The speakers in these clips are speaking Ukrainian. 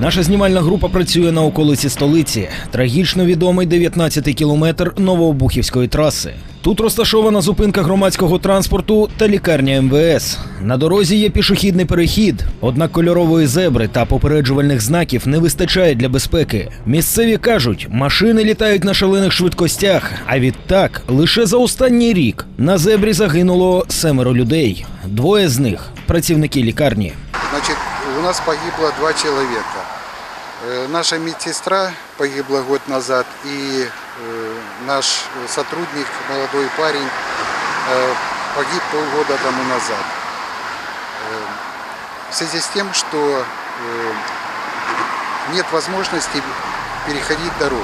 Наша знімальна група працює на околиці столиці. Трагічно відомий 19-й кілометр Новообухівської траси. Тут розташована зупинка громадського транспорту та лікарня МВС. На дорозі є пішохідний перехід, однак кольорової зебри та попереджувальних знаків не вистачає для безпеки. Місцеві кажуть, машини літають на шалених швидкостях, а відтак лише за останній рік на зебрі загинуло семеро людей. Двоє з них працівники лікарні Значит, у нас погибло два человека. Э, Наша медсестра погибла год назад, и э, наш сотрудник, молодой парень, э, погиб полгода тому назад. Э, В связи с тем, что э, нет возможности переходить дорогу.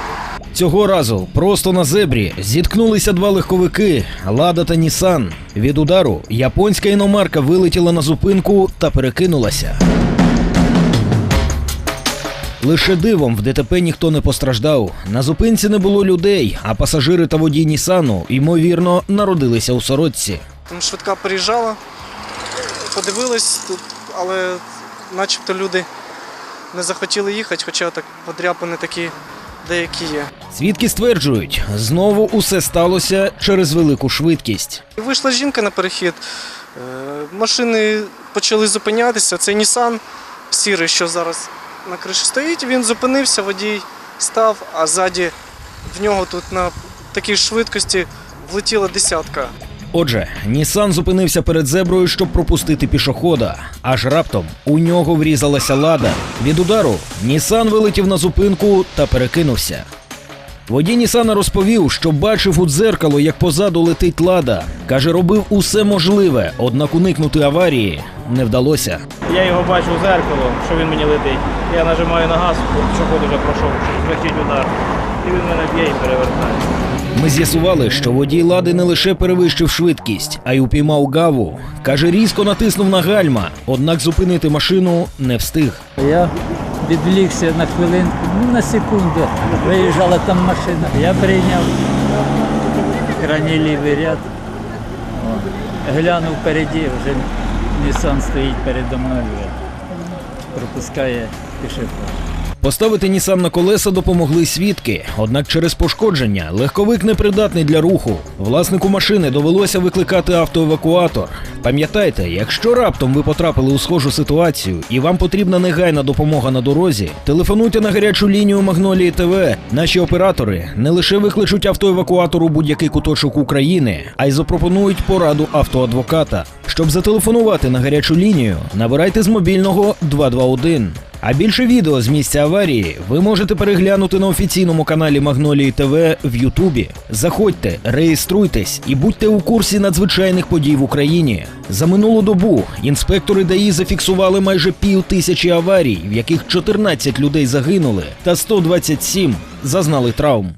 Цього разу просто на зебрі зіткнулися два легковики Лада та Нісан. Від удару японська іномарка вилетіла на зупинку та перекинулася. Лише дивом в ДТП ніхто не постраждав. На зупинці не було людей, а пасажири та водій Нісану, ймовірно, народилися у сорочці. Там швидка приїжджала, подивилась тут, але начебто люди не захотіли їхати, хоча так подряпини такі деякі є. Свідки стверджують, знову усе сталося через велику швидкість. Вийшла жінка на перехід, е, машини почали зупинятися. Це Нісан сірий, що зараз на криші стоїть. Він зупинився, водій став, а ззаді в нього тут на такій швидкості влетіла десятка. Отже, Нісан зупинився перед зеброю, щоб пропустити пішохода. Аж раптом у нього врізалася лада. Від удару Нісан вилетів на зупинку та перекинувся. Водій Нісана розповів, що бачив у дзеркало, як позаду летить лада. Каже, робив усе можливе, однак уникнути аварії не вдалося. Я його бачу в зеркало, що він мені летить. Я нажимаю на газ, пішоход уже пройшов, що летить удар. І він мене б'є і перевертає. Ми з'ясували, що водій лади не лише перевищив швидкість, а й упіймав гаву. Каже, різко натиснув на гальма, однак зупинити машину не встиг. Я відвлікся на хвилинку, ну на секунду. Виїжджала там машина. Я прийняв крайній лівий ряд. О, глянув впереді, вже Нісан стоїть передо мною. Пропускає пішохід. Поставити Нісан на колеса допомогли свідки, однак через пошкодження легковик непридатний для руху. Власнику машини довелося викликати автоевакуатор. Пам'ятайте, якщо раптом ви потрапили у схожу ситуацію і вам потрібна негайна допомога на дорозі, телефонуйте на гарячу лінію Магнолії ТВ. Наші оператори не лише викличуть автоевакуатор у будь-який куточок України, а й запропонують пораду автоадвоката. Щоб зателефонувати на гарячу лінію, набирайте з мобільного 221. А більше відео з місця аварії ви можете переглянути на офіційному каналі Магнолії ТВ в Ютубі. Заходьте, реєструйтесь і будьте у курсі надзвичайних подій в Україні. За минулу добу інспектори ДАІ зафіксували майже пів тисячі аварій, в яких 14 людей загинули, та 127 зазнали травм.